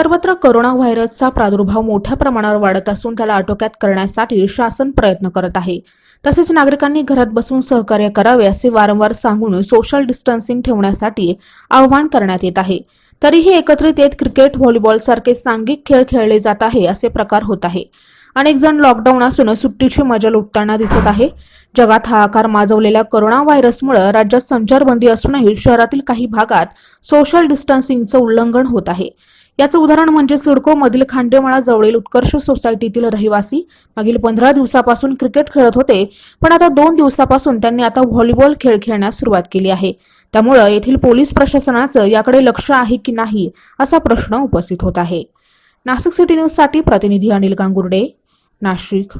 सर्वत्र करोना व्हायरसचा प्रादुर्भाव मोठ्या प्रमाणावर वाढत असून त्याला आटोक्यात करण्यासाठी शासन प्रयत्न करत आहे. तसेच नागरिकांनी घरात बसून सहकार्य करावे असे वारंवार सांगून सोशल डिस्टन्सिंग ठेवण्यासाठी आवाहन करण्यात येत आहे. तरीही एकत्रित येत क्रिकेट व्हॉलीबॉल सारखे सांघिक खेळ खेळले जात आहे असे प्रकार होत आहे. अनेक जण लॉकडाऊन असून सुट्टीची मजा लुटताना दिसत आहे. जगात हाहाकार माजवलेल्या करोना व्हायरसमुळे राज्यात संचारबंदी असूनही शहरातील काही भागात सोशल डिस्टन्सिंगचं उल्लंघन होत आहे. याचं उदाहरण म्हणजे सिडको मधील खांडेमाळा जवळील उत्कर्ष सोसायटीतील रहिवासी मागील पंधरा दिवसापासून क्रिकेट खेळत होते पण आता दोन दिवसापासून त्यांनी आता व्हॉलीबॉल खेळ खेळण्यास सुरुवात केली आहे. त्यामुळं येथील पोलीस प्रशासनाचं याकडे लक्ष आहे की नाही असा प्रश्न उपस्थित होत आहे. नाशिक सिटी न्यूजसाठी प्रतिनिधी अनिल गांगुर्डे नाशिक.